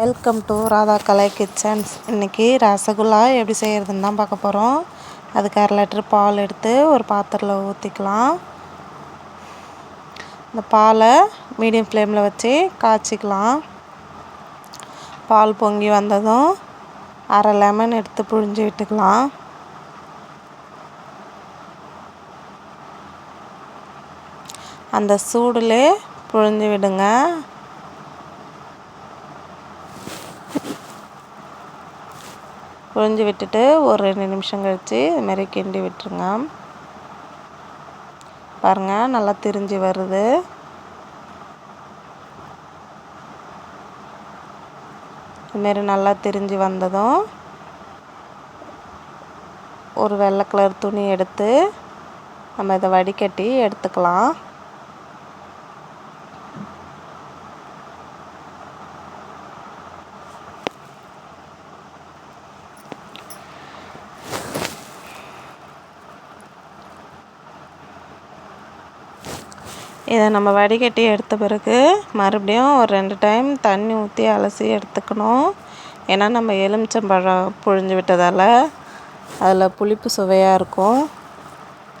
Welcome to Radha Kalai kitchens இன்றைக்கி ரசகுல்லா எப்படி செய்கிறதுன்னு தான் பார்க்க போகிறோம் அதுக்கு அரை லிட்டர் பால் எடுத்து ஒரு பாத்திரத்தில் ஊற்றிக்கலாம் இந்த பாலை மீடியம் ஃப்ளேமில் வச்சு காய்ச்சிக்கலாம். பால் பொங்கி வந்ததும் அரை லெமன் எடுத்து புழிஞ்சு விட்டுக்கலாம். அந்த சூடுலே புழிஞ்சு விடுங்க. புழிஞ்சு விட்டுட்டு ஒரு ரெண்டு நிமிஷம் கழித்து இதுமாரி கிண்டி விட்டுருங்க. பாருங்கள் நல்லா திரிஞ்சு வருது. இதுமாரி நல்லா திரிஞ்சு வந்ததும் ஒரு வெள்ளை கலர் துணி எடுத்து நம்ம இதை வடிகட்டி எடுத்துக்கலாம். இதை நம்ம வடிகட்டி எடுத்த பிறகு மறுபடியும் ஒரு ரெண்டு டைம் தண்ணி ஊற்றி அலசி எடுத்துக்கணும். ஏன்னா நம்ம எலுமிச்சம்பழம் புழிஞ்சு விட்டதால் அதில் புளிப்பு சுவையாக இருக்கும்.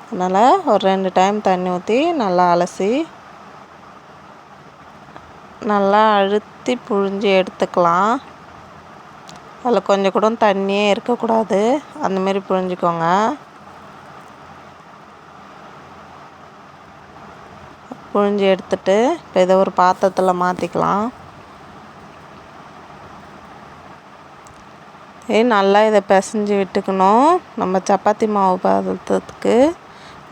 அதனால் ஒரு ரெண்டு டைம் தண்ணி ஊற்றி நல்லா அலசி நல்லா அழுத்தி புழிஞ்சு எடுத்துக்கலாம். அதில் கொஞ்சம் கூட தண்ணியே இருக்கக்கூடாது. அந்தமாரி புழிஞ்சிக்கோங்க. புழிஞ்சு எடுத்துட்டு இப்போ இதை ஒரு பாத்திரத்தில் மாற்றிக்கலாம் நல்லா இதை பிசைஞ்சு விட்டுக்கணும். நம்ம சப்பாத்தி மாவு பதத்துக்கு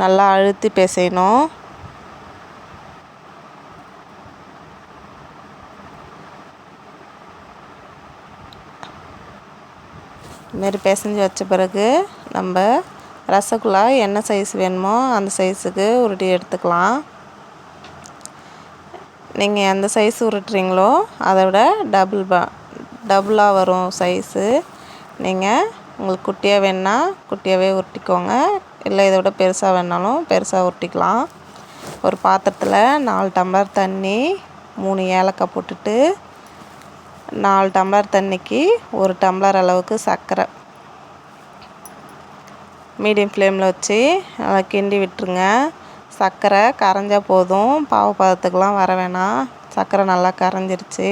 நல்லா அழுத்தி பிசையணும். இதுமாரி பிசைஞ்சு வச்ச பிறகு நம்ம ரசகுல்லா என்ன சைஸ் வேணுமோ அந்த சைஸுக்கு உருட்டி எடுத்துக்கலாம். நீங்கள் எந்த சைஸ் உருட்டுறீங்களோ அதை விட டபுள் ப டபுளாக வரும் சைஸு நீங்கள் உங்களுக்கு குட்டியாக வேணுன்னா குட்டியாகவே உருட்டிக்கோங்க. இல்லை இதை விட பெருசாக வேணாலும் பெருசாக உருட்டிக்கலாம். ஒரு பாத்திரத்தில் நாலு டம்ளர் தண்ணி மூணு ஏலக்காய் போட்டுட்டு நாலு டம்ளர் தண்ணிக்கு ஒரு டம்ளர் அளவுக்கு சர்க்கரை. மீடியம் ஃப்ளேமில் வச்சு நல்லா கிண்டி விட்டுருங்க. சர்க்கரை கரைஞ்சா போதும். பாவு பதத்துக்கெலாம் வர வேணாம். சர்க்கரை நல்லா கரைஞ்சிருச்சு.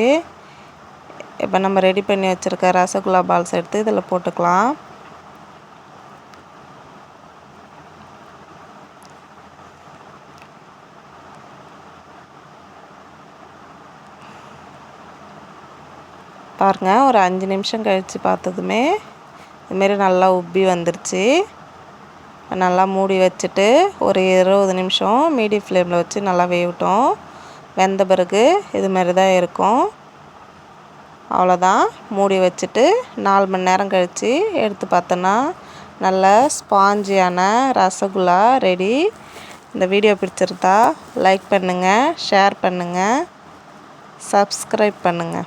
இப்போ நம்ம ரெடி பண்ணி வச்சுருக்க ரசகுல்லா பால்ஸ் எடுத்து இதில் போட்டுக்கலாம். பாருங்கள் ஒரு அஞ்சு நிமிஷம் கழித்து பார்த்ததுமே இதுமாரி நல்லா உப்பி வந்துருச்சு. நல்லா மூடி வச்சுட்டு ஒரு இருபது நிமிஷம் மீடியம் ஃப்ளேமில் வச்சு நல்லா வேவிட்டோம். வெந்த பிறகு இது மாதிரி தான் இருக்கும். அவ்வளோதான். மூடி வச்சுட்டு நாலு மணி நேரம் கழித்து எடுத்து பார்த்தோன்னா நல்ல ஸ்பாஞ்சியான ரசகுல்லா ரெடி. இந்த வீடியோ பிடிச்சிருந்தா லைக் பண்ணுங்கள் ஷேர் பண்ணுங்கள் சப்ஸ்கிரைப் பண்ணுங்கள்